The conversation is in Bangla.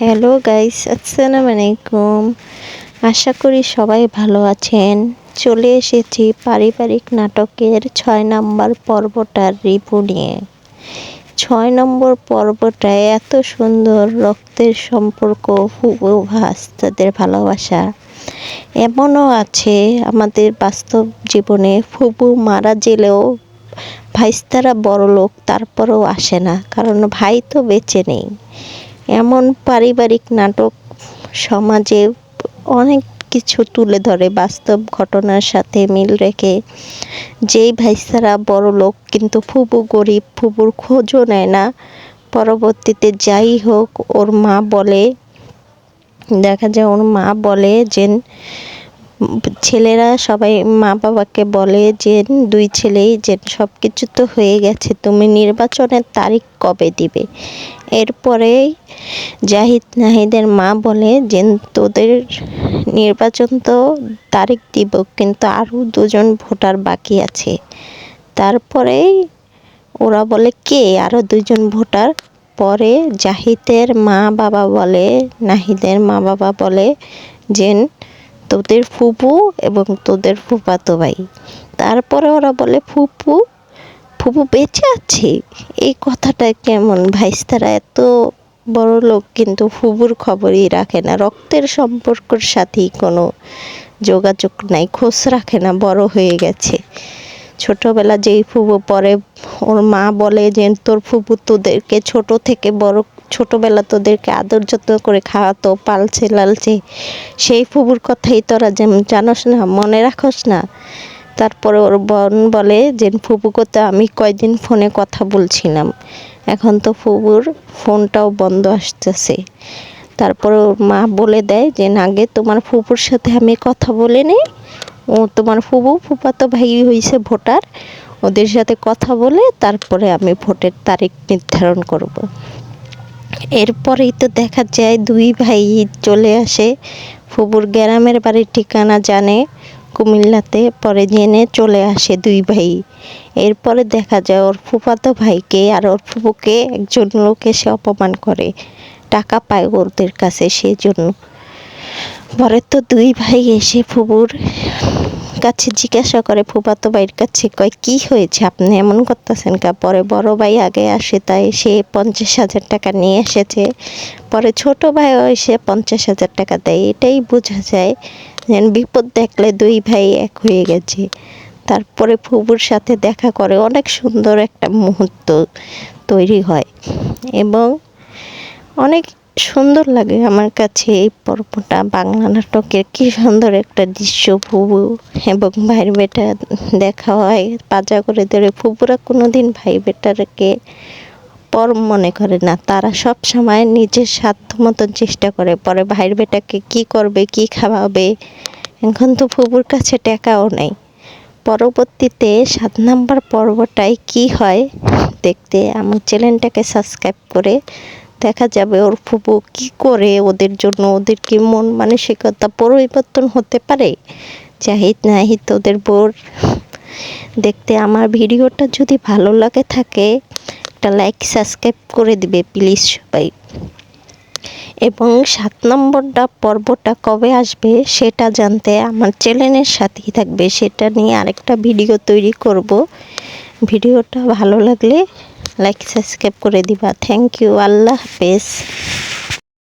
হ্যালো গাইস আসসালামু আলাইকুম আশা করি সবাই ভালো আছেন। চলে এসেছি পারিবারিক নাটকের ছয় নম্বর পর্বটার রিপু নিয়ে। ছয় নম্বর পর্বটায় এত সুন্দর রক্তের সম্পর্ক, হুবহু ভাস তাদের ভালোবাসা। এমনও আছে আমাদের বাস্তব জীবনে ফুবু মারা গেলেও ভাইস্তারা বড় লোক তারপরেও আসে না, কারণ ভাই তো বেঁচে নেই। এমন পারিবারিক নাটক সমাজে অনেক কিছু তুলে ধরে, বাস্তব ঘটনার সাথে মিল রেখে। যেই ভাইসারা বড় লোক কিন্তু ফুবু গরিব, ফুবুর খোঁজও নেয় না। পরবর্তীতে যাই হোক, ওর মা বলে, দেখা যায় ওর মা বলে যে ছেলেরা সবাই মা বাবাকে বলে যে, দুই ছেলেই যে সব কিছু তো হয়ে গেছে, তুমি নির্বাচনের তারিখ কবে দিবে? এরপরে জাহিদ নাহিদের মা বলে যে, তোদের নির্বাচন তো তারিখ দিব, কিন্তু আরও দুজন ভোটার বাকি আছে। তারপরেই ওরা বলে, কে? আরও দুজন ভোটার? পরে জাহিদের মা বাবা বলে, নাহিদের মা বাবা বলে যে তোদের ফুপু এবং তোদের ফুপাতো ভাই। তারপরে ওরা বলে, ফুপু ফুপু বেঁচে আছে? এই কথাটা কেমন? ভাইস্তারা এত বড় লোক কিন্তু ফুবুর খবরই রাখে না। রক্তের সম্পর্কর সাথেই কোনো যোগাযোগ নাই, খোঁজ রাখে না, বড় হয়ে গেছে। ছোটবেলা যেই ফুবু পরে ওর মা বলে যে, তোর ফুবু তোদেরকে ছোট থেকে বড় ছোটবেলা তোদেরকে আদর যত্ন করে খাওয়াতো, পালছে, লালছে। সেই ফুবুর কথাই তোরা যেমন জানোস না, মনে রাখোস না। তারপরে ওর বোন বলে যে ফুবু কথা আমি কয়দিন ফোনে কথা বলছিলাম। এখন তো ফুবুর ফোনটাও বন্ধ আসতেছে। তারপরে ওর মা বলে দেয় যে আগে তোমার ফুপুর সাথে আমি কথা বলে নিই। ও, তোমার ফুবু ফুপাতো ভাই হয়েছে ভোটার। ওদের সাথে কথা বলে তারপরে আমি ভোটের তারিখ নির্ধারণ করব। এরপরেই তো দেখা যায় দুই ভাই চলে আসে। ফুবুর গ্রামের বাড়ির ঠিকানা জানে, কুমিল্লাতে পরে জেনে চলে আসে দুই ভাই। এরপরে দেখা যায় ওর ফুফাতো ভাইকে আর ওর ফুপুকে একজন লোক এসে অপমান করে। টাকা পায় ওদের কাছে সেই জন্য পরে তো দুই ভাই এসে ফুবুর কাছে জিজ্ঞাসা করে, ফুফাতো ভাইয়ের কাছে কয়, কি হয়েছে? আপনি এমন করতেছেন কা? পরে বড় ভাই আগে আসে, তাই সে পঞ্চাশ হাজার টাকা নিয়ে এসেছে। পরে ছোট ভাইও এসে পঞ্চাশ হাজার টাকা দেয়। এটাই বোঝা যায় যেন বিপদ দেখলে দুই ভাই এক হয়ে গেছে। তারপরে ফুবুর সাথে দেখা করে অনেক সুন্দর একটা মুহূর্ত তৈরি হয়। এবং অনেক সুন্দর লাগে আমার কাছে এই পর্বটা, বাংলা নাটকের কি সুন্দর একটা দৃশ্য, ফুবু এবং ভাইয়ের বেটা দেখা হয় পাজা করে ধরে। ফুবুরা কোনো দিন ভাই বেটারকে পর মনে করে না। তারা সব সময় নিজের সাধ্য মতন চেষ্টা করে। পরে ভাইয়ের বেটাকে কি করবে, কি খাওয়াবে, এখন তো ফুবুর কাছে টাকাও নেই। পরবর্তীতে সাত নাম্বার পর্বটায় কি হয় দেখতে, আমার চ্যানেলটাকে সাবস্ক্রাইব করে দেখা যাবে ওর ফুপু কি করে ওদের জন্য ওদের কি মন মানসিকতা পরিবর্তন হতে পারে? জাহিদ, নাহিদ ওদের বোর। দেখতে আমার ভিডিওটা যদি ভালো লাগে থাকে, একটা লাইক সাবস্ক্রাইব করে দিবে প্লিজ সবাই। এবং সাত নম্বরটা পর্বটা কবে আসবে সেটা জানতে আমার চ্যানেলের সাথেই থাকবে। সেটা নিয়ে আরেকটা ভিডিও তৈরি করব। ভিডিওটা ভালো লাগলে লাইক সাবস্ক্রাইব করে দিবা। থ্যাংক ইউ আল্লাহ হাফেজ।